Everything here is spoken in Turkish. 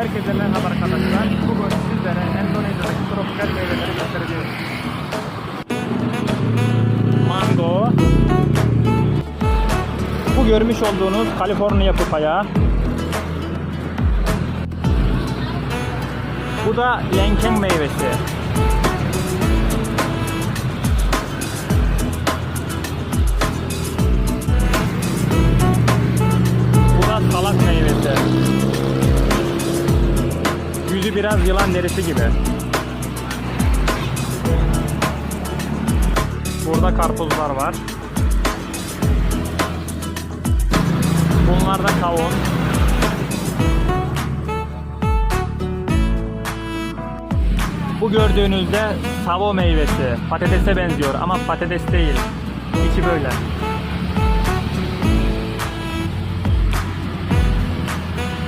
Herkese merhaba arkadaşlar. Bugün sizlere Endonezya'daki tropikal meyveleri göstereceğiz. Mango. Bu görmüş olduğunuz Kaliforniya papaya. Bu da yenken meyvesi. Yüzü biraz yılan derisi gibi. Burada karpuzlar var. Bunlar da kavun. Bu gördüğünüzde savo meyvesi. Patatese benziyor ama patates değil. İçi böyle.